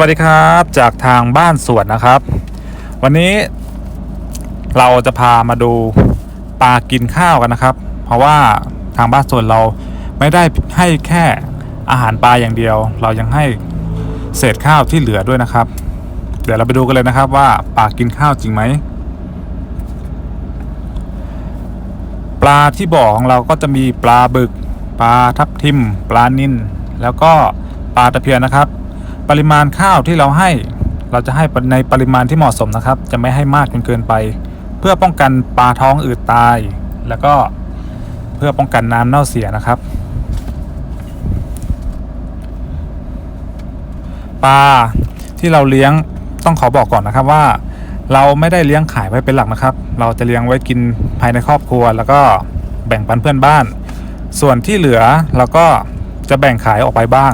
วัสดีครับจากทางบ้านสวนนะครับ วันนี้เราจะพามาดูปลากินข้าวกันนะครับ เพราะว่าทางบ้านสวนเราไม่ได้ให้แค่อาหารปลาอย่างเดียว เรายังให้เศษข้าวที่เหลือด้วยนะครับ เดี๋ยวเราไปดูกันเลยนะครับว่าปลากินข้าวจริงไหมปลาที่บ่อของเราก็จะมีปลาบึก ปลาทับทิม ปลานิลแล้วก็ปลาตะเพียนนะครับ ปริมาณข้าวที่เราให้ เราจะให้ในปริมาณที่เหมาะสมนะครับ จะไม่ให้มากจนเกินไป เพื่อป้องกันปลาท้องอืดตาย แล้วก็เพื่อป้องกันน้ำเน่าเสียนะครับปลาที่เราเลี้ยงต้องขอบอกก่อนนะครับว่า เราไม่ได้เลี้ยงขายไว้เป็นหลักนะครับ เราจะเลี้ยงไว้กินภายในครอบครัว แล้วก็แบ่งปันเพื่อนบ้าน ส่วนที่เหลือเราก็จะแบ่งขายออกไปบ้าง